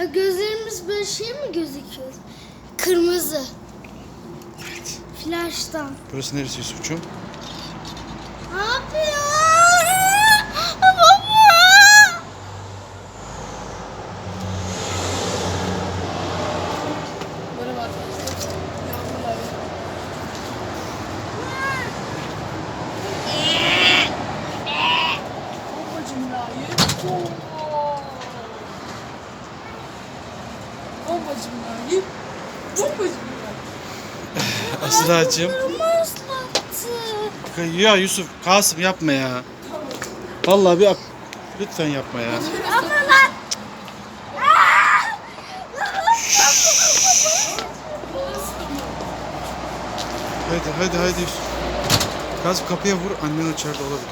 Bak gözlerimiz böyle şey mi gözüküyor? Kırmızı. Flaştan. Burası neresi Yusuf'cuğum? Ne yapıyor? Baba! Merhaba arkadaşlar. Yağmurlar. Bombacım Nail. Oo. Bombacım Nail. Bombacım. Kırmızı ıslattı. Ya Yusuf, Kasım yapma ya. Vallahi bir lütfen yapma ya. Lan. Hadi hadi hadi. Kasım kapıya vur, annen içeride olabilir.